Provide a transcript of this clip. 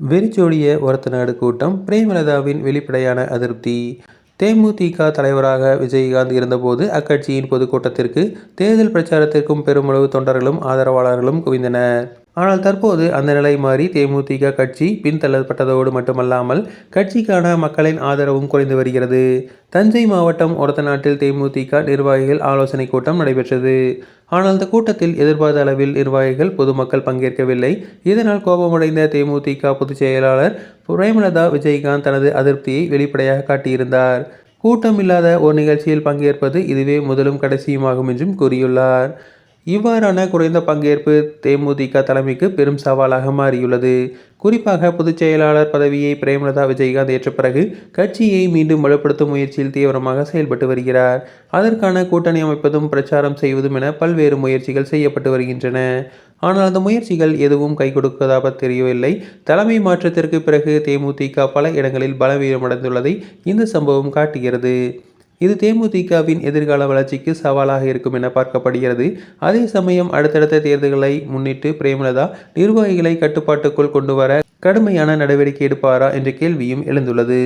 வெறிச்சோடிய ஒரத்தநாடு கூட்டம் பிரேமலதாவின் வெளிப்படையான அதிருப்தி. தேமுதிக தலைவராக விஜயகாந்த் இருந்தபோது அக்கட்சியின் பொதுக்கூட்டத்திற்கு தேர்தல் பிரச்சாரத்திற்கும் பெருமளவு தொண்டர்களும் ஆதரவாளர்களும் குவிந்தனர். ஆனால் தற்போது அந்த நிலை மாறி தேமுதிக கட்சி பின்தள்ளப்பட்டதோடு மட்டுமல்லாமல் கட்சிக்கான மக்களின் ஆதரவும் குறைந்து வருகிறது. தஞ்சை மாவட்டம் ஒரத்தநாட்டில் தேமுதிக நிர்வாகிகள் ஆலோசனை கூட்டம் நடைபெற்றது. ஆனால் அந்த கூட்டத்தில் எதிர்பார்த்த அளவில் நிர்வாகிகள் பொதுமக்கள் பங்கேற்கவில்லை. இதனால் கோபமடைந்த தேமுதிக பொதுச் செயலாளர் பிரேமலதா விஜயகாந்த் தனது அதிருப்தியை வெளிப்படையாக காட்டியிருந்தார். கூட்டம் இல்லாத ஒரு நிகழ்ச்சியில் பங்கேற்பது இதுவே முதலும் கடைசியுமாகும் என்றும் கூறியுள்ளார். இவ்வாறான குறைந்த பங்கேற்பு தேமுதிக தலைமைக்கு பெரும் சவாலாக மாறியுள்ளது. குறிப்பாக பொதுச் செயலாளர் பதவியை பிரேமலதா விஜயகாந்த் ஏற்ற பிறகு கட்சியை மீண்டும் வலுப்படுத்தும் முயற்சியில் தீவிரமாக செயல்பட்டு வருகிறார். அதற்கான கூட்டணி அமைப்பதும் பிரச்சாரம் செய்வதும் என பல்வேறு முயற்சிகள் செய்யப்பட்டு வருகின்றன. ஆனால் அந்த முயற்சிகள் எதுவும் கை கொடுப்பதாக தெரியவில்லை தலைமை மாற்றத்திற்கு பிறகு தேமுதிக பல இடங்களில் பலவீனமடைந்துள்ளதை இந்த சம்பவம் காட்டுகிறது. இது தேமுதிகவின் எதிர்கால வளர்ச்சிக்கு சவாலாக இருக்கும் என பார்க்கப்படுகிறது. அதே சமயம் அடுத்தடுத்த தேர்தல்களை முன்னிட்டு பிரேமலதா நிர்வாகிகளை கட்டுப்பாட்டுக்குள் கொண்டு வர கடுமையான நடவடிக்கை எடுப்பாரா என்ற கேள்வியும் எழுந்துள்ளது.